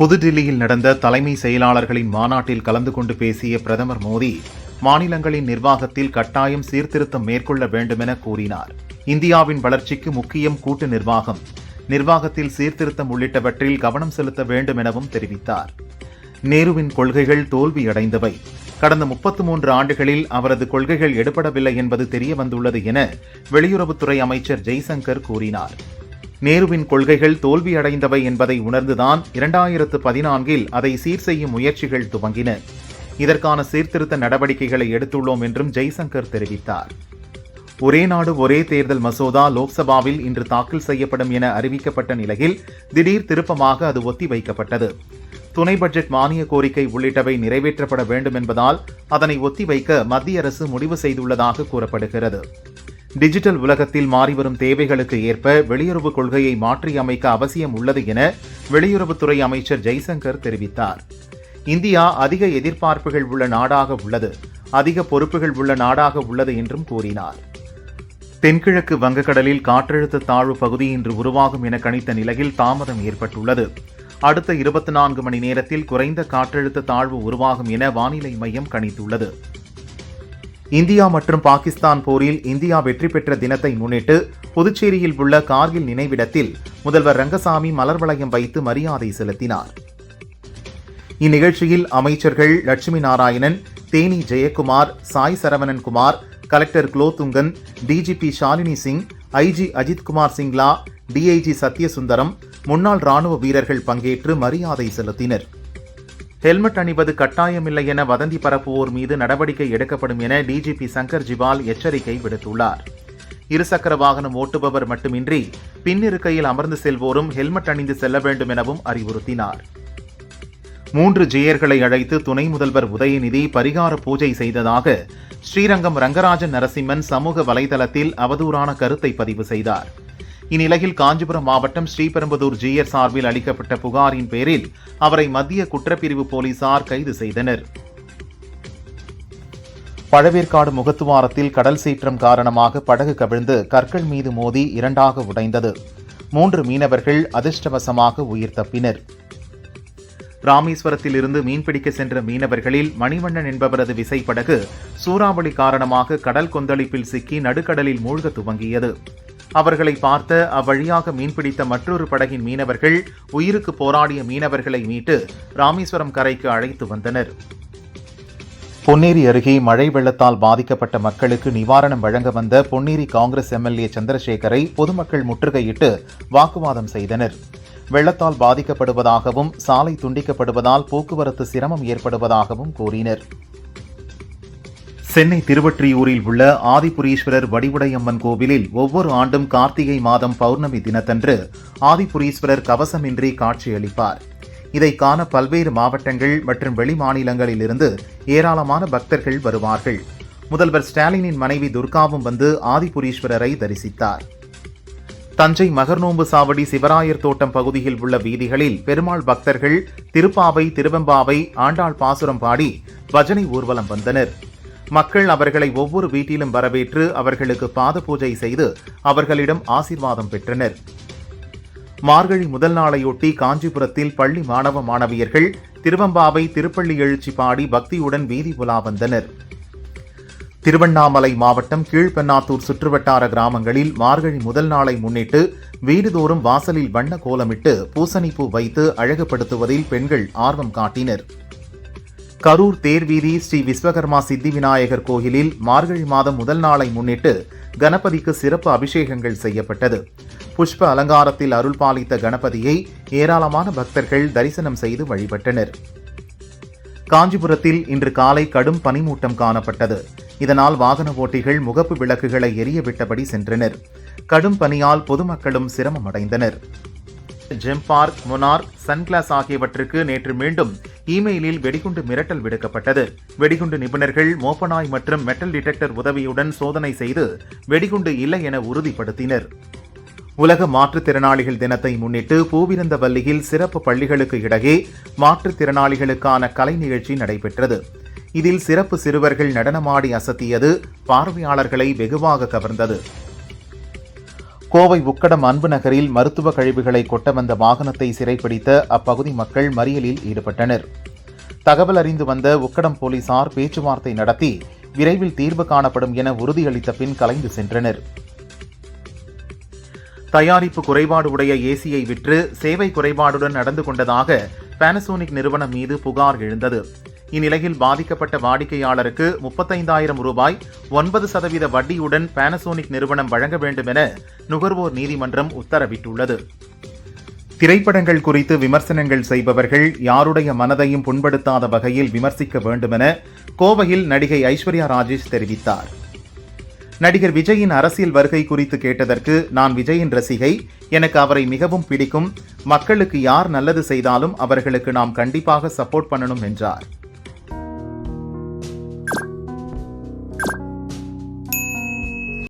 புதுடில்லியில் நடந்த தலைமை செயலாளர்களின் மாநாட்டில் கலந்து கொண்டு பேசிய பிரதமர் மோடி மாநிலங்களின் நிர்வாகத்தில் கட்டாயம் சீர்திருத்தம் மேற்கொள்ள வேண்டுமென கூறினார். இந்தியாவின் வளர்ச்சிக்கு முக்கியம் கூட்டு நிர்வாகம் நிர்வாகத்தில் சீர்திருத்தம் உள்ளிட்டவற்றில் கவனம் செலுத்த வேண்டும் எனவும் தெரிவித்தார். நேருவின் கொள்கைகள் தோல்வியடைந்தவை. கடந்த முப்பத்து மூன்று ஆண்டுகளில் அவரது கொள்கைகள் எடுபடவில்லை என்பது தெரிய வந்துள்ளது என வெளியுறவுத்துறை அமைச்சர் ஜெய்சங்கர் கூறினார். நேருவின் கொள்கைகள் தோல்வியடைந்தவை என்பதை உணர்ந்துதான் இரண்டாயிரத்து பதினான்கில் அதை சீர் செய்யும் முயற்சிகள் துவங்கின. இதற்கான சீர்திருத்த நடவடிக்கைகளை எடுத்துள்ளோம் என்றும் ஜெய்சங்கர் தெரிவித்தார். ஒரே நாடு ஒரே தேர்தல் மசோதா லோக்சபாவில் இன்று தாக்கல் செய்யப்படும் என அறிவிக்கப்பட்ட நிலையில் திடீர் திருப்பமாக அது ஒத்திவைக்கப்பட்டது துணை பட்ஜெட் மானிய கோரிக்கை உள்ளிட்டவை நிறைவேற்றப்பட வேண்டும் என்பதால் அதனை ஒத்திவைக்க மத்திய அரசு முடிவு செய்துள்ளதாக கூறப்படுகிறது. டிஜிட்டல் உலகத்தில் மாறிவரும் தேவைகளுக்கு ஏற்ப வெளியுறவு கொள்கையை மாற்றியமைக்க அவசியம் உள்ளது என வெளியுறவுத்துறை அமைச்சர் ஜெய்சங்கர் தெரிவித்தார். இந்தியா அதிக எதிர்பார்ப்புகள் உள்ள நாடாக உள்ளது. அதிக பொறுப்புகள் உள்ள நாடாக உள்ளது என்றும் கூறினார். தென்கிழக்கு வங்கக்கடலில் காற்றழுத்த தாழ்வு பகுதி இன்று உருவாகும் என கணித்த நிலையில் தாமதம் ஏற்பட்டுள்ளது. அடுத்த இருபத்தி நான்கு மணி நேரத்தில் குறைந்த காற்றழுத்த தாழ்வு உருவாகும் என வானிலை மையம் கணித்துள்ளது. இந்தியா மற்றும் பாகிஸ்தான் போரில் இந்தியா வெற்றி பெற்ற தினத்தை முன்னிட்டு புதுச்சேரியில் உள்ள கார்கில் நினைவிடத்தில் முதல்வர் ரங்கசாமி மலர் வளையம் வைத்து மரியாதை செலுத்தினார். இந்நிகழ்ச்சியில் அமைச்சர்கள் Lakshmi Narayanan Theni Jayakumar Sai Saravanan Kumar collector Kulothungan DGP Shalini Singh IG Ajithkumar Singla DIG Sathyasundaram முன்னாள் ராணுவ வீரர்கள் பங்கேற்று மரியாதை செலுத்தினர். ஹெல்மெட் அணிவது கட்டாயமில்லை என வதந்தி பரப்புவோர் மீது நடவடிக்கை எடுக்கப்படும் என டிஜிபி சங்கர் ஜிவால் எச்சரிக்கை விடுத்துள்ளார். இருசக்கர வாகனம் ஓட்டுபவர் மட்டுமின்றி பின்னிருக்கையில் அமர்ந்து செல்வோரும் ஹெல்மெட் அணிந்து செல்ல வேண்டும் எனவும் அறிவுறுத்தினார். மூன்று ஜெயர்களை அழைத்து துணை முதல்வர் உதயநிதி பரிகார பூஜை செய்ததாக ஸ்ரீரங்கம் ரங்கராஜன் நரசிம்மன் சமூக வலைதளத்தில் அவதூறான கருத்தை பதிவு செய்தார். இந்நிலையில் காஞ்சிபுரம் மாவட்டம் ஸ்ரீபெரும்புதூர் ஜிஎர் சார்பில் அளிக்கப்பட்ட புகாரின் பேரில் அவரை மத்திய குற்றப்பிரிவு போலீசார் கைது செய்தனர். பழவேற்காடு முகத்துவாரத்தில் கடல் சீற்றம் காரணமாக படகு கவிழ்ந்து கற்கள் மீது மோதி இரண்டாக உடைந்தது. மூன்று மீனவர்கள் அதிர்ஷ்டவசமாக உயிர் தப்பினர். ராமேஸ்வரத்தில் இருந்து மீன்பிடிக்க சென்ற மீனவர்களில் மணிவண்ணன் என்பவரது விசைப்படகு சூறாவளி காரணமாக கடல் கொந்தளிப்பில் சிக்கி நடுக்கடலில் மூழ்க துவங்கியது. அவர்களை பார்த்த அவ்வழியாக மீன்பிடித்த மற்றொரு படகின் மீனவர்கள் உயிருக்கு போராடிய மீனவர்களை மீட்டு ராமேஸ்வரம் கரைக்கு அழைத்து வந்தனர். பொன்னேரி அருகே மழை வெள்ளத்தால் பாதிக்கப்பட்ட மக்களுக்கு நிவாரணம் வழங்க வந்த பொன்னேரி காங்கிரஸ் எம்எல்ஏ சந்திரசேகரை பொதுமக்கள் முற்றுகையிட்டு வாக்குவாதம் செய்தனர். வெள்ளத்தால் பாதிக்கப்படுவதாகவும் சாலை துண்டிக்கப்படுவதால் போக்குவரத்து சிரமம் ஏற்படுவதாகவும் கூறினர். சென்னை திருவொற்றியூரில் உள்ள ஆதிபுரீஸ்வரர் வடிவுடையம்மன் கோவிலில் ஒவ்வொரு ஆண்டும் கார்த்திகை மாதம் பௌர்ணமி தினத்தன்று ஆதிபுரீஸ்வரர் கவசமின்றி காட்சியளிப்பார். இதை காண பல்வேறு மாவட்டங்கள் மற்றும் வெளி மாநிலங்களிலிருந்து ஏராளமான பக்தர்கள் வருவார்கள். முதல்வர் ஸ்டாலினின் மனைவி துர்காவும் வந்து ஆதிபுரீஸ்வரரை தரிசித்தார். தஞ்சை மகர்நோம்பு சாவடி சிவராயர் தோட்டம் பகுதியில் உள்ள வீதிகளில் பெருமாள் பக்தர்கள் திருப்பாவை திருவெம்பாவை ஆண்டாள் பாசுரம் பாடி பஜனை ஊர்வலம் வந்தனர். மக்கள் அவர்களை ஒவ்வொரு வீட்டிலும் வரவேற்று அவர்களுக்கு பாத பூஜை செய்து அவர்களிடம் ஆசீர்வாதம் பெற்றனர். மார்கழி முதல் நாளையொட்டி காஞ்சிபுரத்தில் பள்ளி மாணவ மாணவியர்கள் திருவம்பாவை திருப்பள்ளி எழுச்சி பாடி பக்தியுடன் வீதி உலா வந்தனர். திருவண்ணாமலை மாவட்டம் கீழ்பெண்ணாத்தூர் சுற்றுவட்டார கிராமங்களில் மார்கழி முதல் நாளை முன்னிட்டு வீடுதோறும் வாசலில் வண்ண கோலமிட்டு பூசணிப்பூ வைத்து அழகுபடுத்துவதில் பெண்கள் ஆர்வம் காட்டினர். கரூர் தேர்வீதி ஸ்ரீ விஸ்வகர்மா சித்தி விநாயகர் கோயிலில் மார்கழி மாதம் முதல் நாளை முன்னிட்டு கணபதிக்கு சிறப்பு அபிஷேகங்கள் செய்யப்பட்டது. புஷ்ப அலங்காரத்தில் அருள் பாலித்த கணபதியை ஏராளமான பக்தர்கள் தரிசனம் செய்து வழிபட்டனர். காஞ்சிபுரத்தில் இன்று காலை கடும் பனிமூட்டம் காணப்பட்டது. இதனால் வாகன ஓட்டிகள் முகப்பு விளக்குகளை எரியவிட்டபடி சென்றனர். கடும் பனியால் பொதுமக்களும் சிரமம் ஜெம்பார்க் மொனார்க் சன்கிளாஸ் ஆகியவற்றுக்கு நேற்று மீண்டும் இமெயிலில் வெடிகுண்டு மிரட்டல் விடுக்கப்பட்டது. வெடிகுண்டு நிபுணர்கள் மோப்பனாய் மற்றும் மெட்டல் டிடெக்டர் உதவியுடன் சோதனை செய்து வெடிகுண்டு இல்லை என உறுதிப்படுத்தினர். உலக மாற்றுத்திறனாளிகள் தினத்தை முன்னிட்டு பூவிருந்தவல்லியில் சிறப்பு பள்ளிகளுக்கு இடையே மாற்றுத்திறனாளிகளுக்கான கலை நிகழ்ச்சி நடைபெற்றது. இதில் சிறப்பு சிறுவர்கள் நடனமாடி அசத்தியது பார்வையாளர்களை வெகுவாக கவர்ந்தது. கோவை உக்கடம் அன்பு நகரில் மருத்துவ கழிவுகளை கொட்ட வந்த வாகனத்தை சிறைப்பிடித்த அப்பகுதி மக்கள் மறியலில் ஈடுபட்டனர். தகவல் அறிந்து வந்த உக்கடம் போலீசார் பேச்சுவார்த்தை நடத்தி விரைவில் தீர்வு காணப்படும் என உறுதியளித்த பின் கலைந்து சென்றனர். தயாரிப்பு குறைபாடு உடைய ஏசியை விற்று சேவை குறைபாடுடன் நடந்து கொண்டதாக பானசோனிக் நிறுவனம் மீது புகார் எழுந்தது. இந்நிலையில் பாதிக்கப்பட்ட வாடிக்கையாளருக்கு முப்பத்தைந்தாயிரம் ரூபாய் ஒன்பது சதவீத வட்டியுடன் பானசோனிக் நிறுவனம் வழங்க வேண்டும் என நுகர்வோர் நீதிமன்றம் உத்தரவிட்டுள்ளது. திரைப்படங்கள் குறித்து விமர்சனங்கள் செய்பவர்கள் யாருடைய மனதையும் புண்படுத்தாத வகையில் விமர்சிக்க வேண்டுமென கோவையில் நடிகை ஐஸ்வர்யா ராஜேஷ் தெரிவித்தார். நடிகர் விஜயின் அரசியல் வருகை குறித்து கேட்டதற்கு நான் விஜயின் ரசிகை எனக்கு அவரை மிகவும் பிடிக்கும் மக்களுக்கு யார் நல்லது செய்தாலும் அவர்களுக்கு நாம் கண்டிப்பாக சப்போர்ட் பண்ணணும் என்றார்.